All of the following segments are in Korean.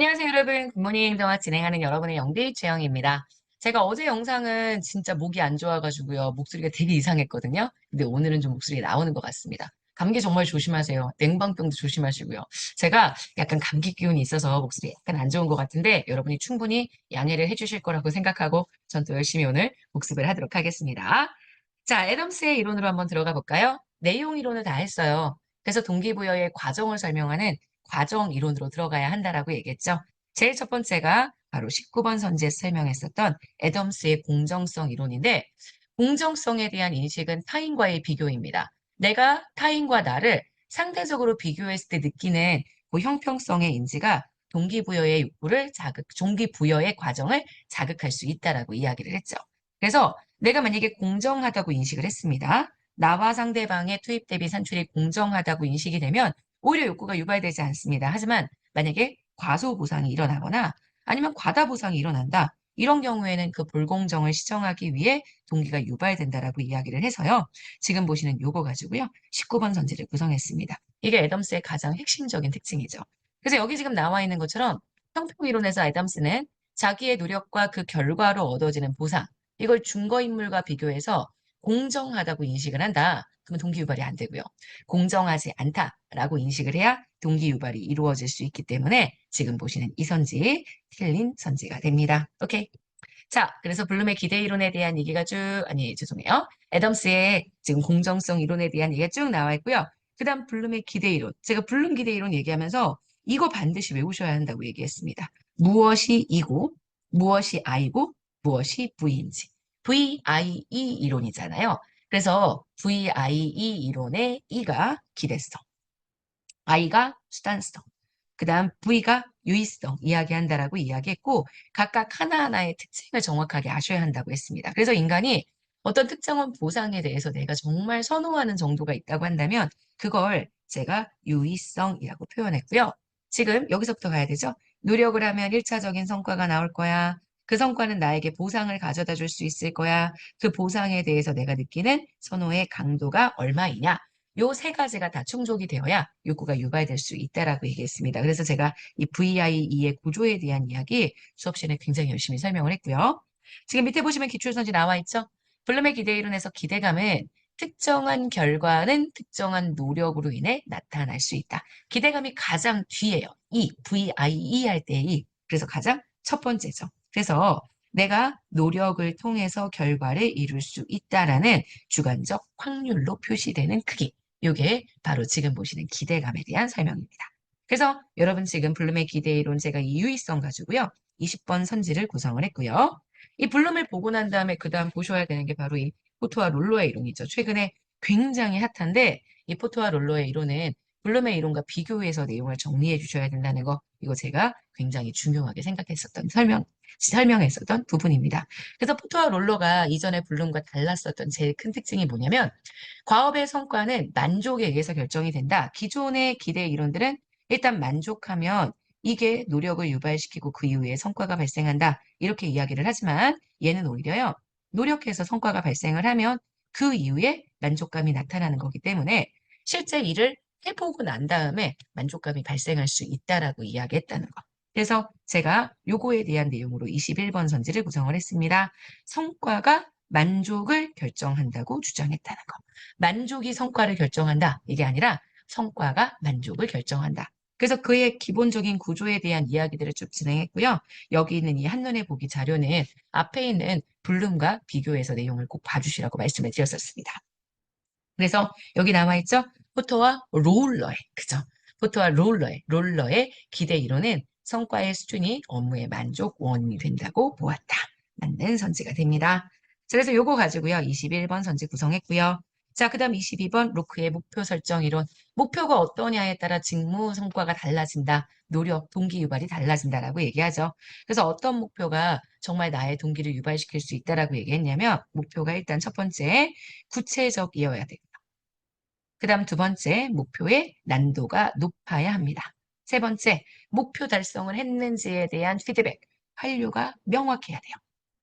안녕하세요, 여러분. 굿모닝 동화 진행하는 여러분의 영디 최영입니다. 제가 어제 영상은 진짜 목이 안 좋아가지고요. 목소리가 되게 이상했거든요. 근데 오늘은 좀 목소리가 나오는 것 같습니다. 감기 정말 조심하세요. 냉방병도 조심하시고요. 제가 약간 감기 기운이 있어서 목소리 약간 안 좋은 것 같은데 여러분이 충분히 양해를 해주실 거라고 생각하고 전 또 열심히 오늘 복습을 하도록 하겠습니다. 자, 애덤스의 이론으로 한번 들어가 볼까요? 내용 이론을 다 했어요. 그래서 동기부여의 과정을 설명하는 과정 이론으로 들어가야 한다라고 얘기했죠. 제일 첫 번째가 바로 19번 선지에서 설명했었던 애덤스의 공정성 이론인데 공정성에 대한 인식은 타인과의 비교입니다. 내가 타인과 나를 상대적으로 비교했을 때 느끼는 그 형평성의 인지가 동기부여의 욕구를 자극, 동기부여의 과정을 자극할 수 있다라고 이야기를 했죠. 그래서 내가 만약에 공정하다고 인식을 했습니다. 나와 상대방의 투입 대비 산출이 공정하다고 인식이 되면 오히려 욕구가 유발되지 않습니다. 하지만 만약에 과소 보상이 일어나거나 아니면 과다 보상이 일어난다. 이런 경우에는 그 불공정을 시정하기 위해 동기가 유발된다라고 이야기를 해서요. 지금 보시는 요거 가지고요. 19번 선지를 구성했습니다. 이게 애덤스의 가장 핵심적인 특징이죠. 그래서 여기 지금 나와 있는 것처럼 형평이론에서 애덤스는 자기의 노력과 그 결과로 얻어지는 보상, 이걸 증거인물과 비교해서 공정하다고 인식을 한다. 그러면 동기유발이 안 되고요. 공정하지 않다라고 인식을 해야 동기유발이 이루어질 수 있기 때문에 지금 보시는 이 선지 틀린 선지가 됩니다. 오케이. 자, 그래서 블룸의 기대 이론에 대한 얘기가 쭉, 아니, 죄송해요. 애덤스의 지금 공정성 이론에 대한 얘기가 쭉 나와 있고요. 그 다음 블룸의 기대 이론. 제가 블룸 기대 이론 얘기하면서 이거 반드시 외우셔야 한다고 얘기했습니다. 무엇이 이고, 무엇이 I고, 무엇이 V인지. VIE 이론이잖아요. 그래서 VIE 이론의 E가 기대성, I가 수단성, 그 다음 V가 유의성 이야기한다라고 이야기했고 각각 하나하나의 특징을 정확하게 아셔야 한다고 했습니다. 그래서 인간이 어떤 특정한 보상에 대해서 내가 정말 선호하는 정도가 있다고 한다면 그걸 제가 유의성이라고 표현했고요. 지금 여기서부터 가야 되죠. 노력을 하면 1차적인 성과가 나올 거야. 그 성과는 나에게 보상을 가져다 줄 수 있을 거야. 그 보상에 대해서 내가 느끼는 선호의 강도가 얼마이냐. 요 세 가지가 다 충족이 되어야 욕구가 유발될 수 있다라고 얘기했습니다. 그래서 제가 이 VIE의 구조에 대한 이야기 수업 시간에 굉장히 열심히 설명을 했고요. 지금 밑에 보시면 기출선지 나와 있죠? 블룸의 기대 이론에서 기대감은 특정한 결과는 특정한 노력으로 인해 나타날 수 있다. 기대감이 가장 뒤에요. 이 VIE 할 때의 이. 그래서 가장 첫 번째죠. 그래서 내가 노력을 통해서 결과를 이룰 수 있다라는 주관적 확률로 표시되는 크기. 이게 바로 지금 보시는 기대감에 대한 설명입니다. 그래서 여러분 지금 블룸의 기대 이론 제가 이 유의성 가지고요. 20번 선지를 구성을 했고요. 이 블룸을 보고 난 다음에 그 다음 보셔야 되는 게 바로 이 포토와 롤러의 이론이죠. 최근에 굉장히 핫한데 이 포토와 롤러의 이론은 블룸의 이론과 비교해서 내용을 정리해 주셔야 된다는 거 이거 제가 굉장히 중요하게 생각했었던 설명 설명했었던 부분입니다. 그래서 포토와 롤러가 이전의 블룸과 달랐었던 제일 큰 특징이 뭐냐면 과업의 성과는 만족에 의해서 결정이 된다. 기존의 기대 이론들은 일단 만족하면 이게 노력을 유발시키고 그 이후에 성과가 발생한다. 이렇게 이야기를 하지만 얘는 오히려요. 노력해서 성과가 발생을 하면 그 이후에 만족감이 나타나는 거기 때문에 실제 일을 해보고 난 다음에 만족감이 발생할 수 있다라고 이야기했다는 거. 그래서 제가 요거에 대한 내용으로 21번 선지를 구성을 했습니다. 성과가 만족을 결정한다고 주장했다는 거. 만족이 성과를 결정한다. 이게 아니라 성과가 만족을 결정한다. 그래서 그의 기본적인 구조에 대한 이야기들을 쭉 진행했고요. 여기 있는 이 한눈에 보기 자료는 앞에 있는 블룸과 비교해서 내용을 꼭 봐주시라고 말씀을 드렸었습니다. 그래서 여기 나와 있죠? 포토와 롤러의, 그죠? 포토와 롤러의, 롤러의 기대 이론은 성과의 수준이 업무의 만족 원인이 된다고 보았다. 맞는 선지가 됩니다. 그래서 요거 가지고요. 21번 선지 구성했고요. 자, 그 다음 22번 로크의 목표 설정 이론. 목표가 어떠냐에 따라 직무 성과가 달라진다. 노력, 동기 유발이 달라진다라고 얘기하죠. 그래서 어떤 목표가 정말 나의 동기를 유발시킬 수 있다라고 얘기했냐면 목표가 일단 첫 번째 구체적이어야 됩니다. 그 다음 두 번째 목표의 난도가 높아야 합니다. 세 번째, 목표 달성을 했는지에 대한 피드백, 완료가 명확해야 돼요.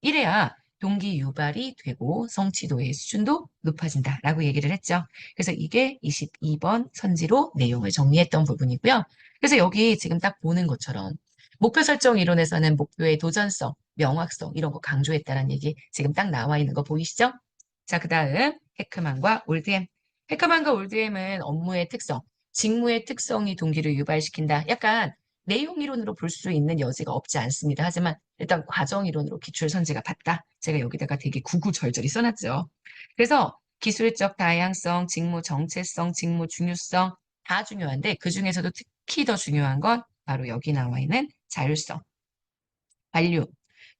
이래야 동기 유발이 되고 성취도의 수준도 높아진다라고 얘기를 했죠. 그래서 이게 22번 선지로 내용을 정리했던 부분이고요. 그래서 여기 지금 딱 보는 것처럼 목표 설정 이론에서는 목표의 도전성, 명확성 이런 거 강조했다는 얘기 지금 딱 나와 있는 거 보이시죠? 자, 그 다음 헤크만과 올드햄. 헤크만과 올드햄은 업무의 특성, 직무의 특성이 동기를 유발시킨다. 약간 내용 이론으로 볼 수 있는 여지가 없지 않습니다. 하지만 일단 과정 이론으로 기출 선지가 봤다. 제가 여기다가 되게 구구절절히 써놨죠. 그래서 기술적 다양성, 직무 정체성, 직무 중요성 다 중요한데 그 중에서도 특히 더 중요한 건 바로 여기 나와 있는 자율성, 반류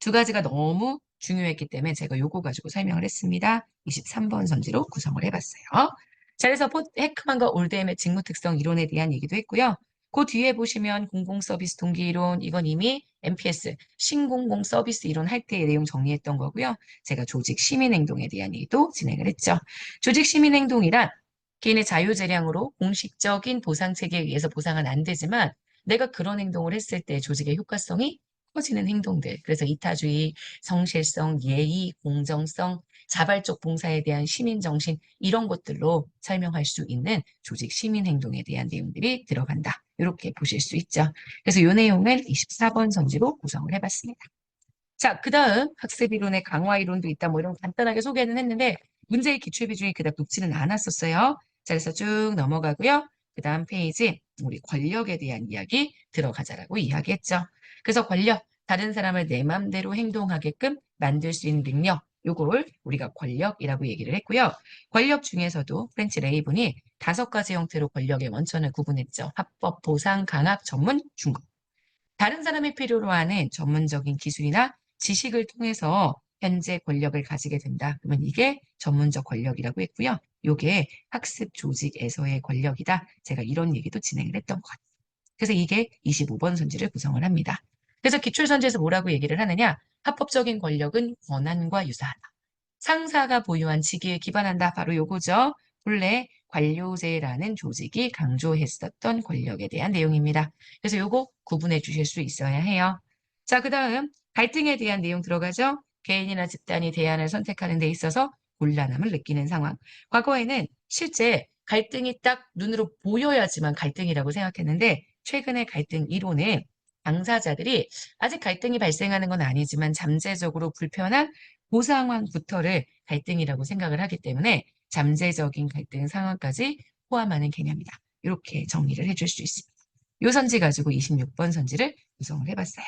두 가지가 너무 중요했기 때문에 제가 요거 가지고 설명을 했습니다. 23번 선지로 구성을 해봤어요. 자, 그래서 포- 헤크만과 올드햄의 직무 특성 이론에 대한 얘기도 했고요. 그 뒤에 보시면 공공 서비스 동기 이론 이건 이미 MPS 신공공 서비스 이론 할 때의 내용 정리했던 거고요. 제가 조직 시민 행동에 대한 얘기도 진행을 했죠. 조직 시민 행동이란 개인의 자유 재량으로 공식적인 보상 체계에 의해서 보상은 안 되지만 내가 그런 행동을 했을 때 조직의 효과성이 커지는 행동들. 그래서 이타주의, 성실성, 예의, 공정성, 자발적 봉사에 대한 시민 정신 이런 것들로 설명할 수 있는 조직 시민 행동에 대한 내용들이 들어간다. 이렇게 보실 수 있죠. 그래서 이 내용을 24번 선지로 구성을 해봤습니다. 자, 그 다음 학습 이론의 강화 이론도 있다. 뭐 이런 거 간단하게 소개는 했는데 문제의 기출 비중이 그닥 높지는 않았었어요. 자, 그래서 쭉 넘어가고요. 그 다음 페이지 우리 권력에 대한 이야기 들어가자라고 이야기했죠. 그래서 권력, 다른 사람을 내 맘대로 행동하게끔 만들 수 있는 능력, 요걸 우리가 권력이라고 얘기를 했고요. 권력 중에서도 프렌치 레이븐이 다섯 가지 형태로 권력의 원천을 구분했죠. 합법, 보상, 강압, 전문, 중급. 다른 사람이 필요로 하는 전문적인 기술이나 지식을 통해서 현재 권력을 가지게 된다. 그러면 이게 전문적 권력이라고 했고요. 요게 학습 조직에서의 권력이다. 제가 이런 얘기도 진행을 했던 것 같아요. 그래서 이게 25번 선지를 구성을 합니다. 그래서 기출선지에서 뭐라고 얘기를 하느냐? 합법적인 권력은 권한과 유사하다. 상사가 보유한 직위에 기반한다. 바로 요거죠. 본래 관료제라는 조직이 강조했었던 권력에 대한 내용입니다. 그래서 요거 구분해 주실 수 있어야 해요. 자, 그 다음 갈등에 대한 내용 들어가죠. 개인이나 집단이 대안을 선택하는 데 있어서 곤란함을 느끼는 상황. 과거에는 실제 갈등이 딱 눈으로 보여야지만 갈등이라고 생각했는데 최근의 갈등 이론은 당사자들이 아직 갈등이 발생하는 건 아니지만 잠재적으로 불편한 그 상황부터를 갈등이라고 생각을 하기 때문에 잠재적인 갈등 상황까지 포함하는 개념이다. 이렇게 정리를 해줄 수 있습니다. 요 선지 가지고 26번 선지를 구성을 해봤어요.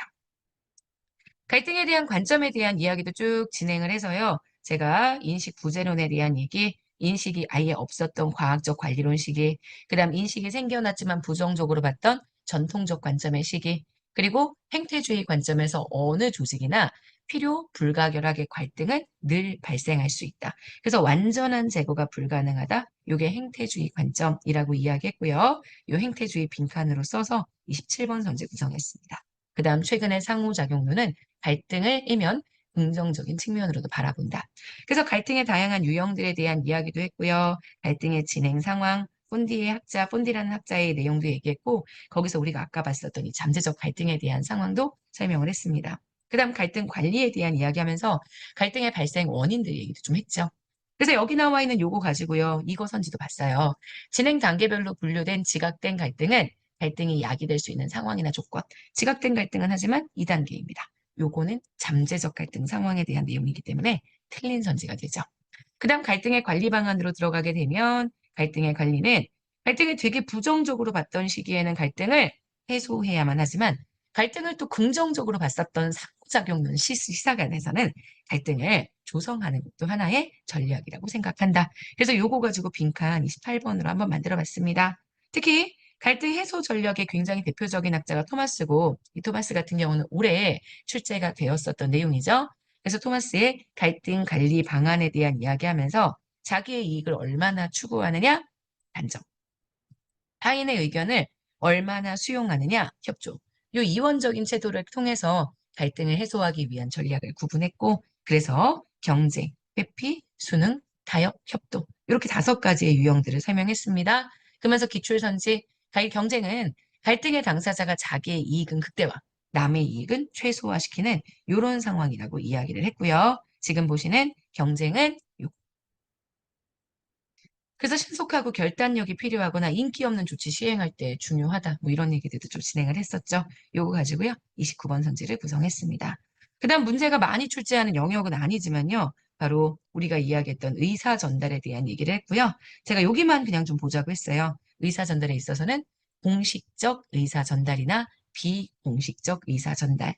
갈등에 대한 관점에 대한 이야기도 쭉 진행을 해서요. 제가 인식 부재론에 대한 얘기, 인식이 아예 없었던 과학적 관리론 시기, 그 다음 인식이 생겨났지만 부정적으로 봤던 전통적 관점의 시기, 그리고 행태주의 관점에서 어느 조직이나 필요 불가결하게 갈등은 늘 발생할 수 있다. 그래서 완전한 제거가 불가능하다. 이게 행태주의 관점이라고 이야기했고요. 이 행태주의 빈칸으로 써서 27번 선지 구성했습니다. 그 다음 최근의 상호작용론은 갈등을 일면 긍정적인 측면으로도 바라본다. 그래서 갈등의 다양한 유형들에 대한 이야기도 했고요. 갈등의 진행 상황, 폰디의 학자, 폰디라는 학자의 내용도 얘기했고 거기서 우리가 아까 봤었던 이 잠재적 갈등에 대한 상황도 설명을 했습니다. 그 다음 갈등 관리에 대한 이야기하면서 갈등의 발생 원인들 얘기도 좀 했죠. 그래서 여기 나와 있는 요거 가지고요. 이거 선지도 봤어요. 진행 단계별로 분류된 지각된 갈등은 갈등이 야기될 수 있는 상황이나 조건. 지각된 갈등은 하지만 2단계입니다. 요거는 잠재적 갈등 상황에 대한 내용이기 때문에 틀린 선지가 되죠. 그 다음 갈등의 관리 방안으로 들어가게 되면 갈등의 관리는 갈등을 되게 부정적으로 봤던 시기에는 갈등을 해소해야만 하지만 갈등을 또 긍정적으로 봤었던 상호작용론 시사관에서는 갈등을 조성하는 것도 하나의 전략이라고 생각한다. 그래서 요거 가지고 빈칸 28번으로 한번 만들어 봤습니다. 특히 갈등 해소 전략의 굉장히 대표적인 학자가 토마스고 이 토마스 같은 경우는 올해 출제가 되었었던 내용이죠. 그래서 토마스의 갈등 관리 방안에 대한 이야기하면서 자기의 이익을 얼마나 추구하느냐 단정. 타인의 의견을 얼마나 수용하느냐 협조. 이 이원적인 제도를 통해서 갈등을 해소하기 위한 전략을 구분했고 그래서 경쟁, 회피, 수능, 타협, 협도 이렇게 다섯 가지의 유형들을 설명했습니다. 그러면서 기출선지 경쟁은 갈등의 당사자가 자기의 이익은 극대화, 남의 이익은 최소화시키는 이런 상황이라고 이야기를 했고요. 지금 보시는 경쟁은 그래서 신속하고 결단력이 필요하거나 인기 없는 조치 시행할 때 중요하다. 뭐 이런 얘기들도 좀 진행을 했었죠. 요거 가지고요. 29번 선지를 구성했습니다. 그 다음 문제가 많이 출제하는 영역은 아니지만요. 바로 우리가 이야기했던 의사 전달에 대한 얘기를 했고요. 제가 여기만 그냥 좀 보자고 했어요. 의사 전달에 있어서는 공식적 의사 전달이나 비공식적 의사 전달.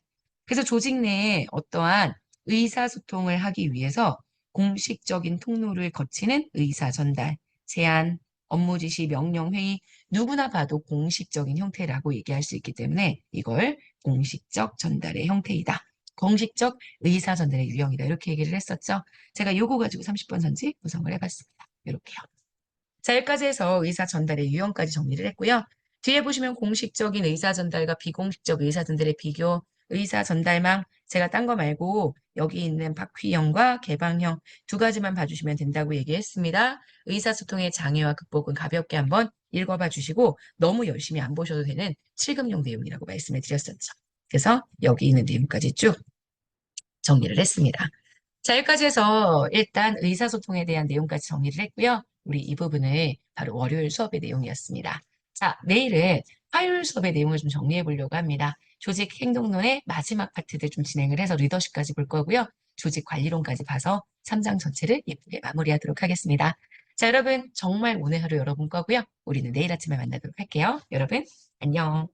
그래서 조직 내에 어떠한 의사소통을 하기 위해서 공식적인 통로를 거치는 의사 전달, 제안, 업무 지시, 명령, 회의, 누구나 봐도 공식적인 형태라고 얘기할 수 있기 때문에 이걸 공식적 전달의 형태이다. 공식적 의사 전달의 유형이다. 이렇게 얘기를 했었죠. 제가 요거 가지고 30번 선지 구성을 해봤습니다. 이렇게요. 자, 여기까지 해서 의사 전달의 유형까지 정리를 했고요. 뒤에 보시면 공식적인 의사 전달과 비공식적 의사 전달의 비교, 의사 전달망, 제가 딴 거 말고 여기 있는 바퀴형과 개방형 두 가지만 봐주시면 된다고 얘기했습니다. 의사소통의 장애와 극복은 가볍게 한번 읽어봐 주시고 너무 열심히 안 보셔도 되는 7금용 내용이라고 말씀을 드렸었죠. 그래서 여기 있는 내용까지 쭉 정리를 했습니다. 자, 여기까지 해서 일단 의사소통에 대한 내용까지 정리를 했고요. 우리 이 부분을 바로 월요일 수업의 내용이었습니다. 자, 내일은 화요일 수업의 내용을 좀 정리해 보려고 합니다. 조직 행동론의 마지막 파트들 좀 진행을 해서 리더십까지 볼 거고요. 조직 관리론까지 봐서 3장 전체를 예쁘게 마무리하도록 하겠습니다. 자, 여러분 정말 오늘 하루 여러분 거고요. 우리는 내일 아침에 만나도록 할게요. 여러분 안녕.